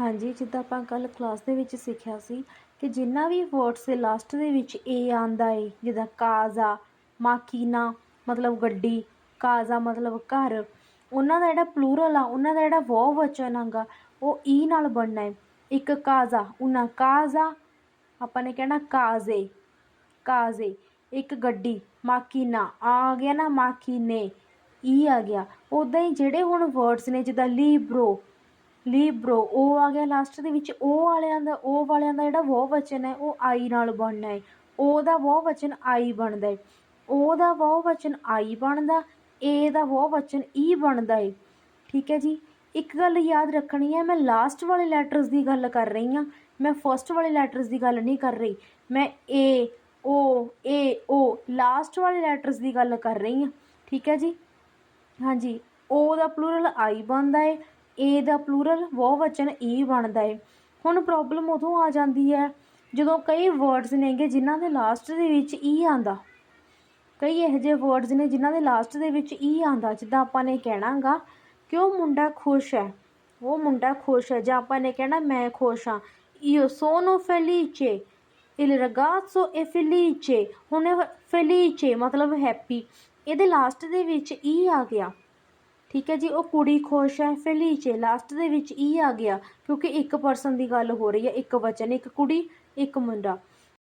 ਹਾਂਜੀ, ਜਿੱਦਾਂ ਆਪਾਂ ਕੱਲ ਕਲਾਸ ਦੇ ਵਿੱਚ ਸਿੱਖਿਆ ਸੀ ਕਿ ਜਿੰਨਾ ਵੀ ਵਰਡਸ ਦੇ ਲਾਸਟ ਦੇ ਵਿੱਚ ਏ ਆਂਦਾ ਏ, ਜਿੱਦਾਂ ਕਾਜ਼ਾ, ਮਾਕੀਨਾ, ਮਤਲਬ ਗੱਡੀ, ਕਾਜ਼ਾ ਮਤਲਬ ਘਰ, ਉਹਨਾਂ ਦਾ ਜਿਹੜਾ ਪਲੂਰਲ ਆ, ਉਹਨਾਂ ਦਾ ਜਿਹੜਾ ਬਹੁ ਵਚਨ ਹੈਗਾ, ਉਹ ਈ ਨਾਲ ਬਣਨਾ ਹੈ ਇੱਕ ਕਾਜ਼ਾ, ਉਹਨਾਂ ਕਾਜ਼ਾ, ਆਪਾਂ ਨੇ ਕਹਿਣਾ ਕਾਜ਼ੇ ਕਾਜ਼ੇ। ਇੱਕ ਗੱਡੀ, ਮਾਕੀਨਾ, ਆ ਗਿਆ ਨਾ ਮਾਕੀਨੇ ਈ ਆ ਗਿਆ। ਉਦਾਂ ਹੀ ਜਿਹੜੇ ਹੁਣ ਵਰਡਸ ਨੇ, ਜਿੱਦਾਂ ਲੀਬਰੋ ਲੀਬਰੋ ਉਹ ਆ ਗਿਆ ਲਾਸਟ ਦੇ ਵਿੱਚ, ਉਹ ਵਾਲਿਆਂ ਦਾ, ਉਹ ਵਾਲਿਆਂ ਦਾ ਜਿਹੜਾ ਬਹੁ ਵਚਨ ਹੈ, ਉਹ ਆਈ ਨਾਲ ਬਣਨਾ ਹੈ। ਉਹ ਦਾ ਬਹੁ ਵਚਨ ਆਈ ਬਣਦਾ ਹੈ। ਉਹ ਦਾ ਬਹੁ ਵਚਨ ਆਈ ਬਣਦਾ ਏ ਦਾ ਬਹੁ ਵਚਨ ਈ ਬਣਦਾ ਹੈ। ਠੀਕ ਹੈ ਜੀ? ਇੱਕ ਗੱਲ ਯਾਦ ਰੱਖਣੀ ਹੈ, ਮੈਂ ਲਾਸਟ ਵਾਲੇ ਲੈਟਰਸ ਦੀ ਗੱਲ ਕਰ ਰਹੀ ਹਾਂ। ਮੈਂ ਫਰਸਟ ਵਾਲੇ ਲੈਟਰਸ ਦੀ ਗੱਲ ਨਹੀਂ ਕਰ ਰਹੀ। ਮੈਂ ਏ ਓ ਏ ਓ ਲਾਸਟ ਵਾਲੇ ਲੈਟਰਸ ਦੀ ਗੱਲ ਕਰ ਰਹੀ ਹਾਂ। ਠੀਕ ਹੈ ਜੀ? ਹਾਂਜੀ ਓ ਦਾ ਪਲੂਰਲ ਆਈ ਬਣਦਾ ਏ ਏ ਦਾ ਪਲੂਰਲ ਬਹੁ ਵਚਨ ਈ e ਬਣਦਾ ਏ। ਹੁਣ ਪ੍ਰੋਬਲਮ ਉਦੋਂ ਆ ਜਾਂਦੀ ਹੈ ਜਦੋਂ ਕਈ ਵਰਡਸ ਨੇਗੇ ਜਿਨ੍ਹਾਂ ਦੇ ਲਾਸਟ ਦੇ ਵਿੱਚ e ਈ ਆਂਦਾ ਕਈ ਇਹੋ ਜਿਹੇ ਵਰਡਸ ਨੇ ਜਿਨ੍ਹਾਂ ਦੇ ਲਾਸਟ ਦੇ ਵਿੱਚ e ਈ ਆਂਦਾ ਜਿੱਦਾਂ ਆਪਾਂ ਨੇ ਕਹਿਣਾਗਾ ਕਿ ਉਹ ਮੁੰਡਾ ਖੁਸ਼ ਹੈ। ਉਹ ਮੁੰਡਾ ਖੁਸ਼ ਹੈ, ਜਾਂ ਆਪਾਂ ਨੇ ਕਹਿਣਾ ਮੈਂ ਖੁਸ਼ ਹਾਂ। Io sono felice il ragazzo è felice ਹੁਣ ਫੈਲੀਚੇ ਮਤਲਬ ਹੈਪੀ ਇਹਦੇ ਲਾਸਟ ਦੇ ਵਿੱਚ ਈ ਆ ਗਿਆ। ਠੀਕ ਹੈ ਜੀ, ਉਹ ਕੁੜੀ ਖੁਸ਼ ਹੈ ਫੈਲੀਚੇ ਲਾਸਟ ਦੇ ਵਿੱਚ ਈ ਆ ਗਿਆ ਕਿਉਂਕਿ ਇੱਕ ਪਰਸਨ ਦੀ ਗੱਲ ਹੋ ਰਹੀ ਹੈ, ਇੱਕ ਵਚਨ, ਇੱਕ ਕੁੜੀ, ਇੱਕ ਮੁੰਡਾ।